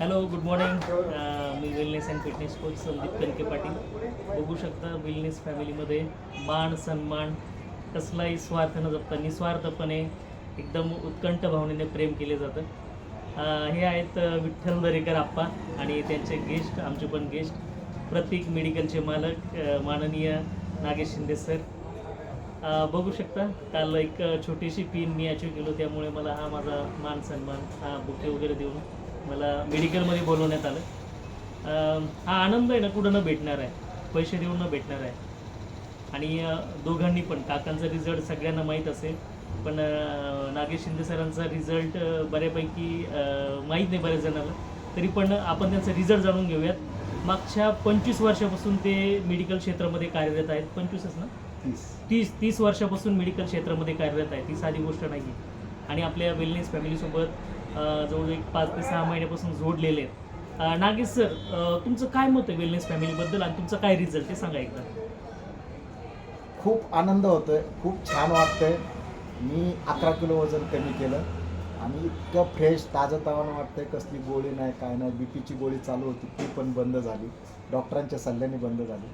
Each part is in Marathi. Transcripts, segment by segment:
Hello good morning me wellness and fitness coach Sandeep Kanake Patil. बघू शकता वेलनेस फॅमिलीमध्ये मान सन्मान कसलाही स्वार्थ न जपता निस्वार्थपणे एकदम उत्कंठ भावनेने प्रेम केले जातं. Uh, हे आहेत uh, विठ्ठल दरेकर आप्पा आणि त्यांचे गेस्ट आमचे पण गेस्ट प्रतीक मेडिकलचे मालक uh, माननीय नागेश शिंदे सर बघू शकता काल एक छोटीशी पिन मी अचीव केलो त्यामुळे मला हा माझा मान सन्मान हा बुके वगैरे देऊन मला मेडिकलमध्ये बोलवण्यात आलं. हा आनंद आहे ना कुठं न भेटणार आहे. पैसे देऊन न भेटणार आहे. आणि दोघांनी पण काकांचा रिझल्ट सगळ्यांना माहीत असेल. पण नागेश शिंदे सरांचा रिझल्ट बऱ्यापैकी माहीत नाही बऱ्याच जणांना. तरी पण आपण त्यांचा रिझल्ट जाणून घेऊयात. मागच्या पंचवीस वर्षापासून ते मेडिकल क्षेत्रामध्ये कार्यरत आहेत. पंचवीसच ना? तीस. तीस वर्षापासून मेडिकल क्षेत्रामध्ये कार्यरत आहे ती साधी गोष्ट नाही आणि आपल्या वेलनेस फॅमिलीसोबत जवळजवळ एक पाच ते सहा महिन्यापासून जोडलेले आहेत. नागेश सर तुमचं काय मत आहे वेलनेस फॅमिलीबद्दल आणि तुमचा काय रिझल्ट ते सांगा एकदा. खूप आनंद होतोय खूप छान वाटतंय. मी अकरा किलो वजन कमी केलं आणि इतकं फ्रेश ताजंतावानं वाटतंय कसली गोळी नाही काय नाही. बी पीची गोळी चालू होती ती पण बंद झाली. डॉक्टरांच्या सल्ल्याने बंद झाली.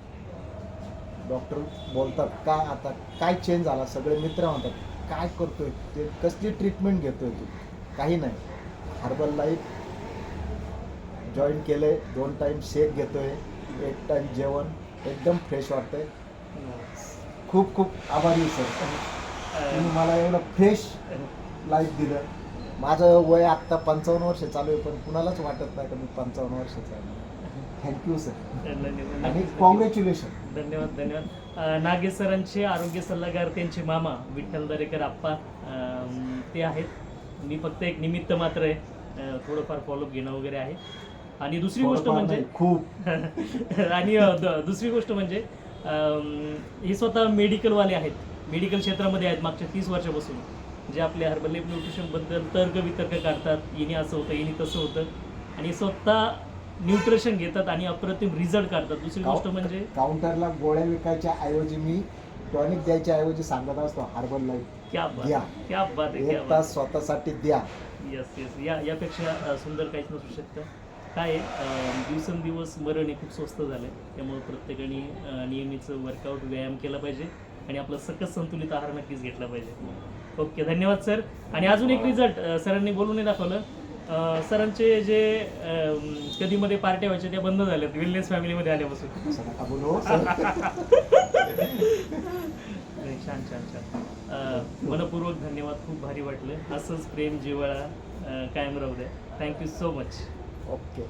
डॉक्टर बोलतात काय आता काय चेंज झाला? सगळे मित्र म्हणतात काय करतोय? ते कसली ट्रीटमेंट घेतोय तू? काही नाही. हर्बल लाईफ जॉईन केले दोन टाईम शेक घेतोय. एक टाईम जेवण. एकदम फ्रेश वाटतंय. खूप खूप आभारी आहे सर तुम्ही मला एवढं फ्रेश लाईफ दिलं. माझं वय आत्ता पंचावन्न वर्ष चालू आहे पण कुणालाच वाटत नाही का मी पंचावन्न वर्षाचा आहे? थँक्यू सर आणि कॉंग्रॅच्युलेशन धन्यवाद धन्यवाद. नागेश सरांचे आरोग्य सल्लागार त्यांचे मामा विठ्ठल दरेकर आप्पा ते आहेत. मी फक्त एक निमित्त मात्र आहे. थोडंफार फॉलोअप घेणं वगैरे आहे. आणि दुसरी गोष्ट म्हणजे खूप. आणि दुसरी गोष्ट म्हणजे हे स्वतः मेडिकलवाले आहेत. मेडिकल क्षेत्रामध्ये आहेत मागच्या तीस वर्षापासून. जे आपल्या हर्बल लाईफ न्यूट्रिशनबद्दल तर्क वितर्क काढतात येणे असं होतं येणे तसं होतं. आणि स्वतः न्यूट्रिशन घेतात आणि अप्रतिम रिझल्ट काढतात. दुसरी गोष्ट म्हणजे काउंटरला गोळ्या विकायच्या ऐवजी मी टॉनिक द्यायच्या ऐवजी सांगत असतो हार्बल लाईफ क्या बात द्या. आहे, क्या बात आहे क्या एक बात तास स्वतःसाठी द्या. येस येस या यापेक्षा अ, सुंदर काहीच नसू शकतं. काय आहे, अ, दिवसेंदिवस मरण हे खूप स्वस्त झालं आहे त्यामुळे प्रत्येकाने अ, नियमित वर्कआउट व्यायाम केला पाहिजे आणि आपलं सकस संतुलित आहार नक्कीच घेतला पाहिजे. ओके धन्यवाद सर. आणि अजून एक रिझल्ट सरांनी बोलून दाखवलं. अ, सरांचे जे कधीमध्ये पार्ट्या व्हायच्या त्या बंद झाल्यात विलनेस फॅमिलीमध्ये आल्यापासून. असं नका बोलू सर. नाही, छान छान छान. मनपूर्वक धन्यवाद खूप भारी वाटलं. असंच प्रेम जिव्हाळा कायम राहू द्या. Thank you so much okay